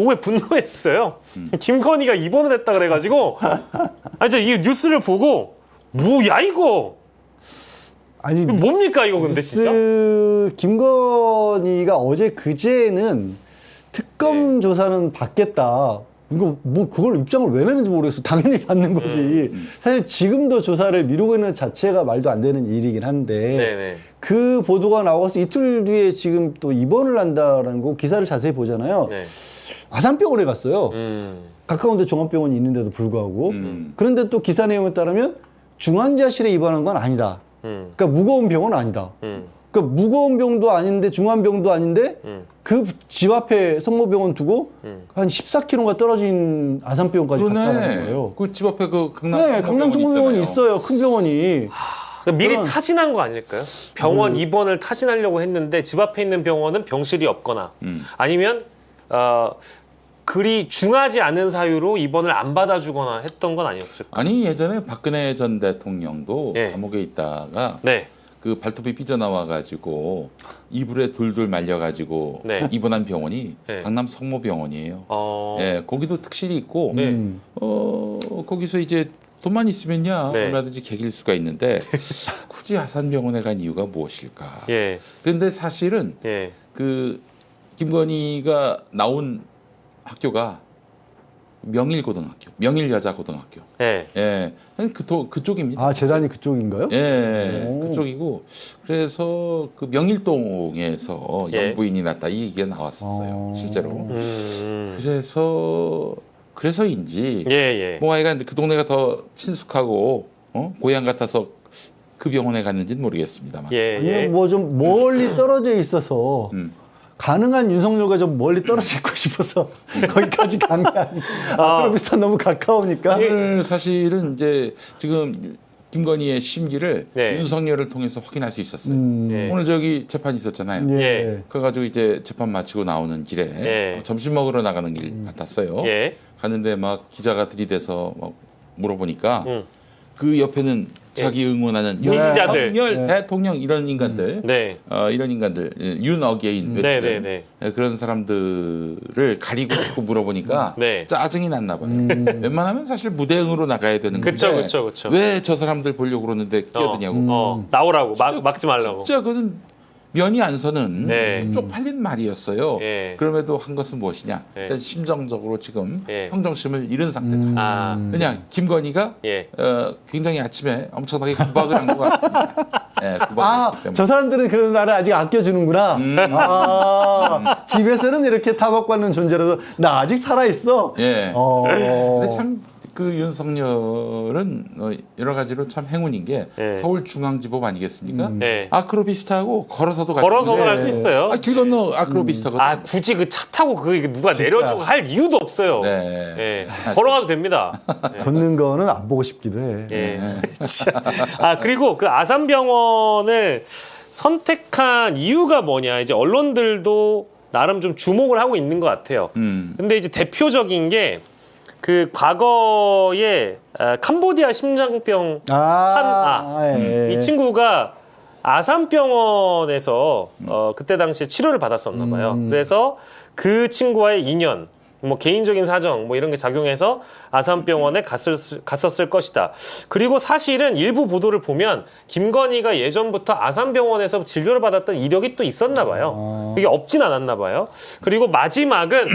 오후에 분노했어요. 김건희가 입원을 했다 그래가지고 아 진짜 이 뉴스를 보고 뭐야 이거 아니 이거 뭡니까 이거 근데 진짜 뉴스 김건희가 어제 그제는 특검 네. 조사는 받겠다. 이거 뭐 그걸 입장을 왜 내는지 모르겠어. 당연히 받는 거지. 음, 사실 지금도 조사를 미루고 있는 자체가 말도 안 되는 일이긴 한데 네네 그 보도가 나와서 이틀 뒤에 지금 또 입원을 한다라는 거 기사를 자세히 보잖아요. 네. 아산병원에 갔어요. 음. 가까운데 종합병원이 있는데도 불구하고 음. 그런데 또 기사 내용에 따르면 중환자실에 입원한 건 아니다. 음. 그러니까 무거운 병은 아니다. 음. 그러니까 무거운 병도 아닌데 중환 병도 아닌데 음. 그 집 앞에 성모병원 두고 음. 한 14km가 떨어진 아산병원까지 갔다는. 거예요. 그 집 앞에 그 강남 네, 강남 성모병원이 있잖아요. 있어요. 큰 병원이. 그러니까 미리 그런- 타진한 거 아닐까요? 병원 음. 입원을 타진하려고 했는데 집 앞에 있는 병원은 병실이 없거나 음. 아니면 어 그리 중하지 않은 사유로 입원을 안 받아주거나 했던 건 아니었을까? 아니 예전에 박근혜 전 대통령도 예. 감옥에 있다가 네. 그 발톱이 삐져나와 가지고 이불에 돌돌 말려 가지고 네. 입원한 병원이 네. 강남 성모병원이에요. 어. 예, 거기도 특실이 있고 네. 음. 어 거기서 이제 돈만 있으면야 네. 얼마든지 개길 수가 있는데 굳이 아산병원에 간 이유가 무엇일까? 예. 근데 사실은 예. 그 김건희가 나온 학교가 명일 고등학교, 명일 여자 고등학교. 예. 예, 그 도, 그쪽입니다. 아 재단이 그쪽인가요? 예, 오. 그쪽이고 그래서 그 명일동에서 예. 영부인이 났다 이 얘기가 나왔었어요, 어. 실제로. 음. 그래서 그래서인지 예, 예. 뭐 하여간 그 동네가 더 친숙하고 어? 고향 같아서 그 병원에 갔는지는 모르겠습니다만. 예, 예. 아니면 뭐좀 멀리 떨어져 있어서 음. 가능한 윤석열과 좀 멀리 떨어져 있고 싶어서 거기까지 간 게 아니고 아. 아크로비스탄 너무 가까우니까 오늘 사실은 이제 지금 김건희의 심기를 네. 윤석열을 통해서 확인할 수 있었어요. 음, 예. 오늘 저기 재판 있었잖아요. 예. 예. 그래가지고 이제 재판 마치고 나오는 길에 예. 어, 점심 먹으러 나가는 길 같았어요. 예. 가는데 막 기자가 들이대서 막 물어보니까 음. 그 옆에는 자기 응원하는 지지자들. 윤석열 네. 대통령 이런 인간들, 네. 어, 이런 인간들, 예, 윤어게인 네, 네, 네. 예, 그런 사람들을 가리고 자꾸 물어보니까 네. 짜증이 났나 봐요. 음. 웬만하면 사실 무대응으로 나가야 되는 건데 그쵸, 그쵸, 그쵸. 왜 저 사람들 보려고 그러는데 끼어드냐고. 음. 어, 나오라고. 막, 막지 말라고. 진짜 그는 면이 안 서는 네. 쪽팔린 말이었어요. 예. 그럼에도 한 것은 무엇이냐? 예. 일단 심정적으로 지금 예. 평정심을 잃은 상태다. 음. 아. 그냥 김건희가 예. 어, 굉장히 아침에 엄청나게 구박을 한 것 같습니다. 예, 구박을 아, 했기 때문에. 저 사람들은 그래도 나를 아직 아껴주는구나. 음. 아, 집에서는 이렇게 타박받는 존재라도 나 아직 살아있어. 예. 어. 근데 참 그 윤석열은 어, 여러 가지로 참 행운인 게 예. 서울중앙지법 아니겠습니까? 음. 예. 아크로비스타하고 걸어서도 갈 걸어서도 갈 수 있어요. 아, 길 건너 아크로비스타거든. 아, 굳이 그 차 타고 그 누가 내려주고 할 이유도 없어요. 네. 예. 걸어가도 됩니다. 걷는 거는 안 보고 싶기도 해. 예. 아 그리고 그 아산병원을 선택한 이유가 뭐냐 이제 언론들도 나름 좀 주목을 하고 있는 것 같아요. 음. 근데 이제 대표적인 게 그 과거에 아, 캄보디아 심장병 아, 아, 예. 이 친구가 아산병원에서 어, 그때 당시에 치료를 받았었나 봐요. 음. 그래서 그 친구와의 인연, 뭐 개인적인 사정, 뭐 이런 게 작용해서 아산병원에 갔을, 갔었을 것이다. 그리고 사실은 일부 보도를 보면 김건희가 예전부터 아산병원에서 진료를 받았던 이력이 또 있었나 봐요. 어. 그게 없진 않았나 봐요. 그리고 마지막은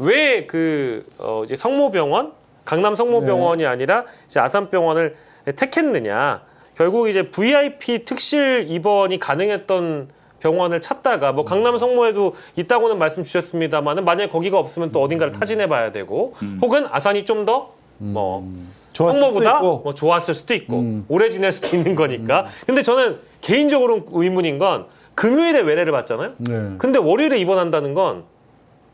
왜 그 어, 이제 성모병원, 강남 성모병원이 아니라 이제 아산병원을 택했느냐. 결국 이제 VIP 특실 입원이 가능했던 병원을 찾다가 뭐 강남 성모에도 있다고는 말씀 주셨습니다만은 만약에 거기가 없으면 또 어딘가를 타진해 봐야 되고 혹은 아산이 좀 더뭐 좋았을 수도 성모보다. 뭐 좋았을 수도 있고 음. 오래 지낼 수도 있는 거니까. 근데 저는 개인적으로 의문인 건 금요일에 외래를 받잖아요. 네. 근데 월요일에 입원한다는 건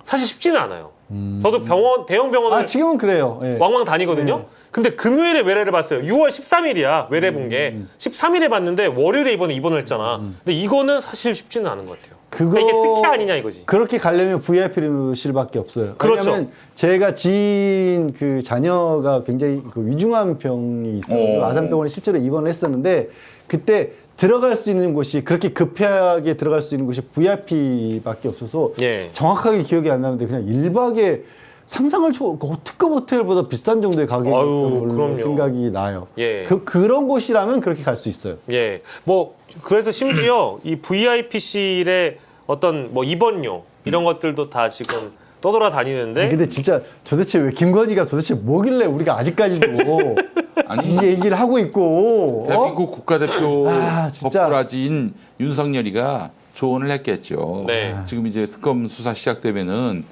사실 쉽지는 않아요. 음. 저도 병원 대형 병원을 아, 지금은 그래요. 예. 왕왕 다니거든요. 네. 근데 금요일에 외래를 봤어요. 6월 13일이야 외래 본 게. 음. 13일에 봤는데 월요일에 입원에 입원을 했잖아. 근데 이거는 사실 쉽지는 않은 것 같아요. 그거 그러니까 이게 특혜 아니냐 이거지. 그렇게 가려면 VIP실밖에 없어요. 그렇죠. 왜냐면 제가 지인 그 자녀가 굉장히 그 위중한 병이 있어요. 오. 아산병원에 실제로 입원을 했었는데 그때 들어갈 수 있는 곳이 그렇게 급하게 들어갈 수 있는 곳이 VIP밖에 없어서 예. 정확하게 기억이 안 나는데 그냥 1박에 상상을 초그 특급 호텔보다 비싼 정도의 그럼요. 생각이 나요. 예. 그 그런 곳이라면 그렇게 갈 수 있어요. 예. 뭐 그래서 심지어 이 VIP실의 어떤 뭐 입원료 이런 것들도 다 지금 떠돌아 다니는데 아니, 근데 진짜 도대체 왜 김건희가 도대체 뭐길래 우리가 아직까지도 아니 이 얘기를 하고 있고 어? 대한민국 국가대표 아, 진짜. 법꾸라지인 윤석열이가 조언을 했겠죠. 네. 지금 이제 특검 수사 시작되면은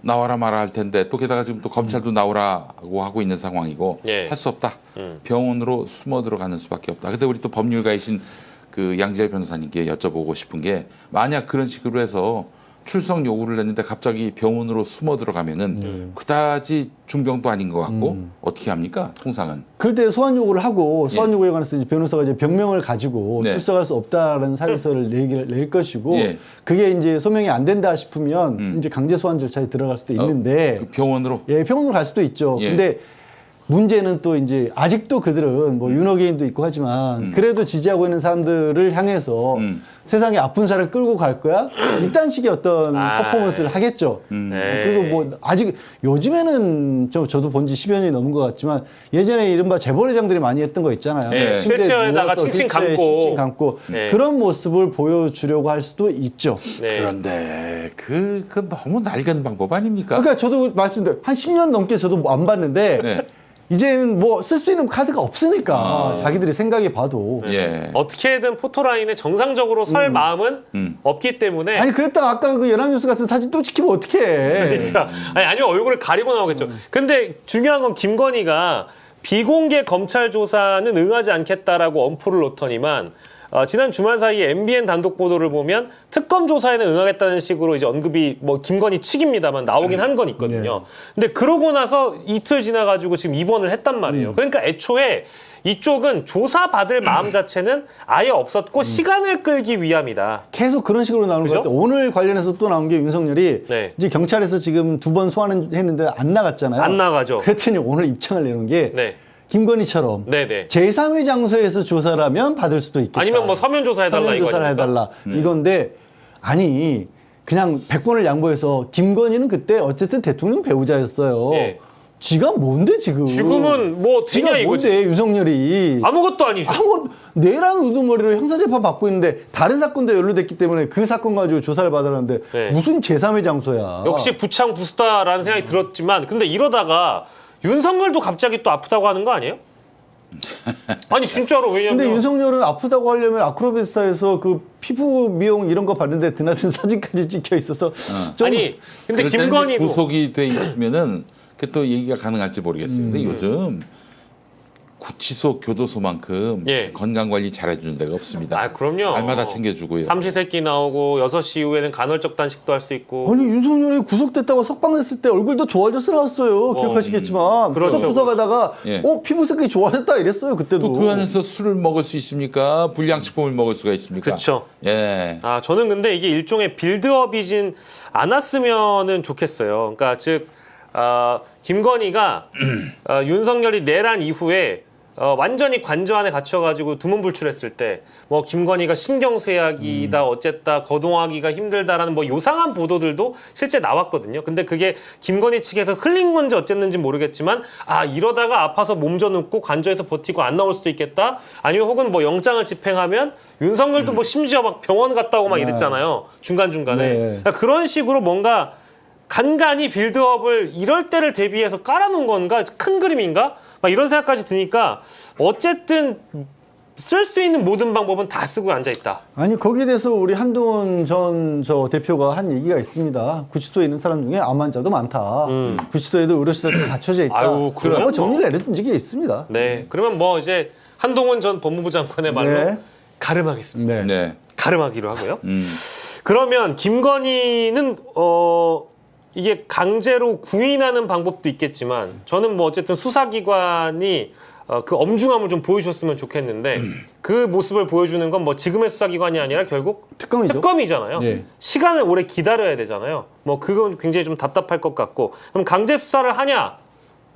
나와라 말아 할 텐데 또 게다가 지금 또 검찰도 나오라고 하고 있는 상황이고 예. 할 수 없다. 음. 병원으로 숨어 들어가는 수밖에 없다. 근데 우리 또 법률가이신 그 양지열 변호사님께 여쭤보고 싶은 게 만약 그런 식으로 해서 출석 요구를 했는데 갑자기 병원으로 숨어 들어가면은 그다지 중병도 아닌 것 같고 음. 어떻게 합니까? 통상은. 그럴 때 소환 요구를 하고 소환 예. 요구에 관해서 이제 변호사가 이제 병명을 가지고 네. 출석할 수 없다라는 사유서를 내기를 낼 것이고 예. 그게 이제 소명이 안 된다 싶으면 음. 이제 강제 소환 절차에 들어갈 수도 있는데 그 병원으로 예 병원으로 갈 수도 있죠. 예. 근데 문제는 또 이제 아직도 그들은 뭐 윤호개인도 있고 하지만 음. 그래도 지지하고 있는 사람들을 향해서 음. 세상에 아픈 살을 끌고 갈 거야? 이딴 식의 어떤 아. 퍼포먼스를 하겠죠. 음. 네. 그리고 뭐 아직 요즘에는 저, 저도 본 지 10여 년이 넘은 것 같지만 예전에 이른바 재벌회장들이 많이 했던 거 있잖아요. 네. 침대에 휠체어에다가 누워서 칭칭 휠체어에 감고. 칭칭 감고 네. 그런 모습을 보여주려고 할 수도 있죠. 네. 그런데 그, 그 너무 낡은 방법 아닙니까? 그러니까 저도 말씀드려 한 10년 넘게 저도 안 봤는데 네. 이제는 뭐 쓸 수 있는 카드가 없으니까 아. 자기들이 생각해 봐도 예. 어떻게든 포토라인에 정상적으로 설 마음은 음. 없기 때문에 아니 그랬다가 아까 그 연합뉴스 같은 사진 또 찍히면 어떡해 그러니까 아니 아니면 얼굴을 가리고 나오겠죠. 근데 중요한 건 김건희가 비공개 검찰 조사는 응하지 않겠다라고 엄포를 놓더니만 어, 지난 주말 사이에 MBN 단독 보도를 보면 특검 조사에는 응하겠다는 식으로 이제 언급이 뭐 김건희 측입니다만 나오긴 한 건 있거든요. 근데 그러고 나서 이틀 지나가지고 지금 입원을 했단 말이에요. 그러니까 애초에 이쪽은 조사 받을 마음 자체는 아예 없었고 시간을 끌기 위함이다. 계속 그런 식으로 나오는 그죠? 것 같아요. 오늘 관련해서 또 나온 게 윤석열이 네. 이제 경찰에서 지금 두 번 소환했는데 안 나갔잖아요. 안 나가죠. 그랬더니 오늘 입장을 내놓은 게 네, 김건희처럼 네, 네. 제3의 장소에서 조사를 하면 받을 수도 있겠다. 아니면 뭐 서면 조사해달라 서면 이거 조사를 아닙니까? 해달라 이건데 아니 그냥 100번을 양보해서 김건희는 그때 어쨌든 대통령 배우자였어요. 예. 지가 뭔데 지금? 지금은 뭐 지가 되냐 이거지. 뭔데 윤석열이 아무것도 아니죠. 아무 내란 우두머리로 형사 재판 받고 있는데 다른 사건도 연루됐기 때문에 그 사건 가지고 조사를 받으라는데 네. 무슨 제3의 장소야? 역시 부창 부스다라는 생각이 들었지만 근데 이러다가 윤석열도 갑자기 또 아프다고 하는 거 아니에요? 아니 진짜로 왜냐면 근데 윤석열은 아프다고 하려면 아크로비스타에서 그 피부 미용 이런 거 봤는데 드나든 사진까지 찍혀 있어서 좀 아니 근데 그럴 때는 김건희도 이제 구속이 돼 있으면은 그 또 얘기가 가능할지 모르겠어요. 음. 근데 요즘 구치소, 교도소만큼 예. 건강 관리 잘해주는 데가 없습니다. 아 그럼요. 날마다 챙겨주고요. 삼시세끼 나오고 6시 이후에는 간헐적 단식도 할 수 있고 아니 윤석열이 구속됐다고 석방됐을 때 얼굴도 좋아져서 나왔어요. 기억하시겠지만 그렇죠. 구석구석하다가 예. 어 피부 색이 좋아졌다 이랬어요 그때도. 또 그 안에서 술을 먹을 수 있습니까? 불량식품을 먹을 수가 있습니까? 그렇죠. 예. 아 저는 근데 이게 일종의 빌드업이진 않았으면은 좋겠어요. 그러니까 즉 어, 김건희가 어, 윤석열이 내란 이후에 어, 완전히 관저 안에 갇혀가지고 두문불출했을 때 뭐 김건희가 신경쇠약이다 어쨌다 거동하기가 힘들다라는 뭐 요상한 보도들도 실제 나왔거든요. 근데 그게 김건희 측에서 흘린 건지 어쨌는지 모르겠지만 아 이러다가 아파서 몸져 눕고 관저에서 버티고 안 나올 수도 있겠다. 아니면 혹은 뭐 영장을 집행하면 윤석열도 뭐 심지어 막 병원 갔다 오고 막 이랬잖아요. 중간 중간에 네. 그러니까 그런 식으로 뭔가 간간히 빌드업을 이럴 때를 대비해서 깔아놓은 건가 큰 그림인가 막 이런 생각까지 드니까 어쨌든 쓸 수 있는 모든 방법은 다 쓰고 앉아 있다. 아니 거기에 대해서 우리 한동훈 전 저 대표가 한 얘기가 있습니다. 구치소에 있는 사람 중에 암 환자도 많다. 음. 구치소에도 의료시설이 갖춰져 있다. 아유, 그럼요. 뭐 정리를 내려준 적이 있습니다. 네, 그러면 뭐 이제 한동훈 전 법무부 장관의 말로 네. 가름하겠습니다. 네. 네. 가름하기로 하고요. 음. 그러면 김건희는 어 이게 강제로 구인하는 방법도 있겠지만 저는 뭐 어쨌든 수사기관이 어, 그 엄중함을 좀 보여주셨으면 좋겠는데 그 모습을 보여주는 건 뭐 지금의 수사기관이 아니라 결국 특검이죠. 특검이잖아요. 예. 시간을 오래 기다려야 되잖아요. 뭐 그건 굉장히 좀 답답할 것 같고 그럼 강제 수사를 하냐?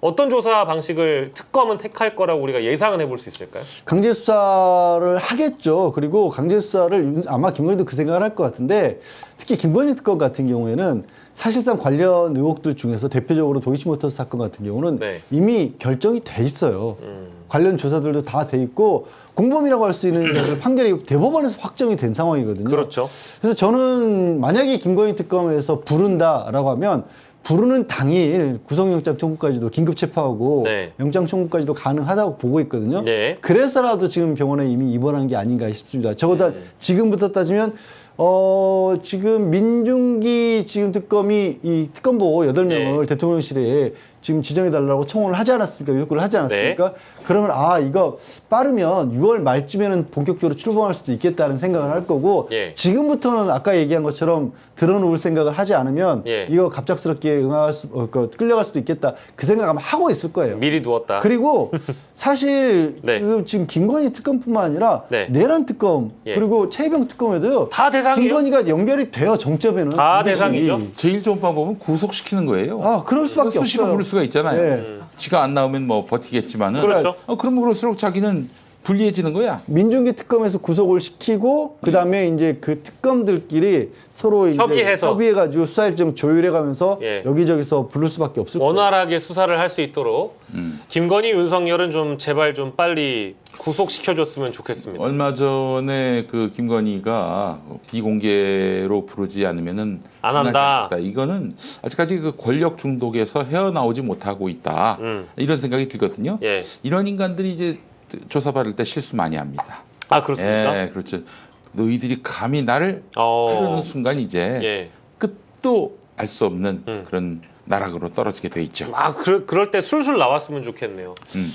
어떤 조사 방식을 특검은 택할 거라고 우리가 예상은 해볼 수 있을까요? 강제 수사를 하겠죠. 그리고 강제 수사를 윤- 아마 김건희도 그 생각을 할 것 같은데 특히 김건희 특검 같은 경우에는 사실상 관련 의혹들 중에서 대표적으로 도이치모터스 사건 같은 경우는 네. 이미 결정이 돼 있어요. 음. 관련 조사들도 다 돼 있고 공범이라고 할 수 있는 판결이 대법원에서 확정이 된 상황이거든요. 그렇죠. 그래서 저는 만약에 김건희 특검에서 부른다라고 하면 부르는 당일 구속영장 청구까지도 긴급 체포하고 네. 영장 청구까지도 가능하다고 보고 있거든요. 네. 그래서라도 지금 병원에 이미 입원한 게 아닌가 싶습니다. 적어도 네. 지금부터 따지면 어 지금 민중기 지금 특검이 이 특검보 여덟 명을 네. 대통령실에 지금 지정해 달라고 청원을 하지 않았습니까? 요구를 하지 않았습니까? 네. 그러면 아 이거 빠르면 6월 말쯤에는 본격적으로 출범할 수도 있겠다는 생각을 할 거고 예. 지금부터는 아까 얘기한 것처럼 들어놓을 생각을 하지 않으면 예. 이거 갑작스럽게 응할 수, 어, 그 끌려갈 수도 있겠다 그 생각 아마 하고 있을 거예요. 미리 두었다. 그리고 사실 네. 그 지금 김건희 특검뿐만 아니라 네. 내란 특검 예. 그리고 최병 특검에도요. 다 대상이에요. 김건희가 연결이 돼요 정점에는. 다. 대상이죠. 제일 좋은 방법은 구속시키는 거예요. 아 그럴 수밖에 수시로 없어요. 부를 수가 있잖아요. 네. 지가 안 나오면 뭐 버티겠지만은. 그렇죠. 어, 그러면 그럴수록 자기는 불리해지는 거야. 민중기 특검에서 구속을 시키고 그 다음에 이제 그 특검들끼리 서로 이제 협의해서. 협의해가지고 수사 일정 조율해가면서 예. 여기저기서 부를 수밖에 없을 거예요. 원활하게 수사를 할 수 있도록 음. 김건희, 윤석열은 좀 제발 좀 빨리 구속시켜줬으면 좋겠습니다. 얼마 전에 그 김건희가 비공개로 부르지 않으면은 안 한다. 끝나지 않겠다. 이거는 아직까지 그 권력 중독에서 헤어나오지 못하고 있다. 음. 이런 생각이 들거든요. 예. 이런 인간들이 이제 조사받을 때 실수 많이 합니다. 아 그렇습니까? 예, 그렇죠. 너희들이 감히 나를 어. 하려는 순간 이제 예. 끝도 알 수 없는 음. 그런 나락으로 떨어지게 돼 있죠. 아 그, 그럴 때 술술 나왔으면 좋겠네요. 음.